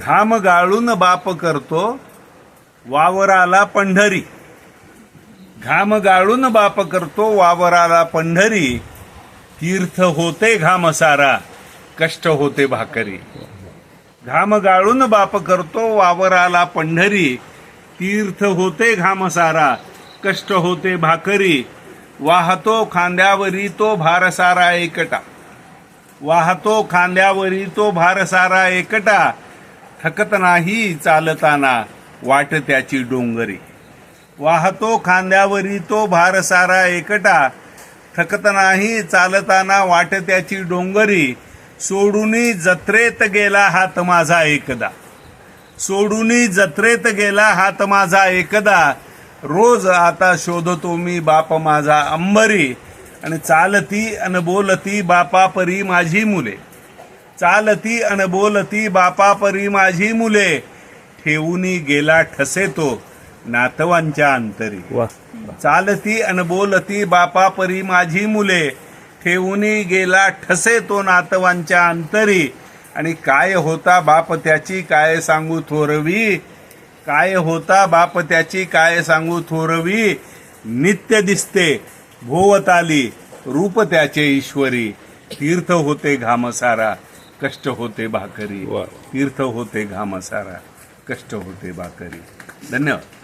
घाम गाळून बाप करतो वावराला पंढरी. घाम गाळून बाप करतो वावराला पंढरी. तीर्थ होते घाम सारा कष्ट होते भाकरी. घाम गाळून बाप करतो वावराला पंढरी. तीर्थ होते घाम सारा कष्ट होते भाकरी. वाहतो खांद्यावरी तो भारसारा एकटा. वाहतो खांद्यावरी तो भारसारा एकटा. थकत नाही चालताना वाट त्याची डोंगरी. वाहतो खांद्यावरी तो भारसारा एकटा. थकत नाही चालताना वाट त्याची डोंगरी. सोडूनी जत्रेत गेला हात माझा एकदा. सोडूनी जत्रेत गेला हात माझा एकदा. रोज आता शोधतो मी बाप माझा अंबरी. आणि चालती अन बोलती बापा परी माझी मुले. चालती अन बोलती बापा परी माझी मुले. ठेवूनी गेला ठसे तो नातवांच्या अंतरी. चालती अन बोलती बापा परी माझी मुले. ठेवूनी गेला ठसे तो नातवांच्या अंतरी. आणि काय होता बाप त्याची काय सांगू थोरवी? काय होता बाप त्याची काय सांगू थोरवी? नित्य दिसते भोवताली रूप त्याचे ईश्वरी. तीर्थ होते घामसारा. कष्ट होते भाकरी. तीर्थ होते घामसारा कष्ट होते भाकरी धन्यवाद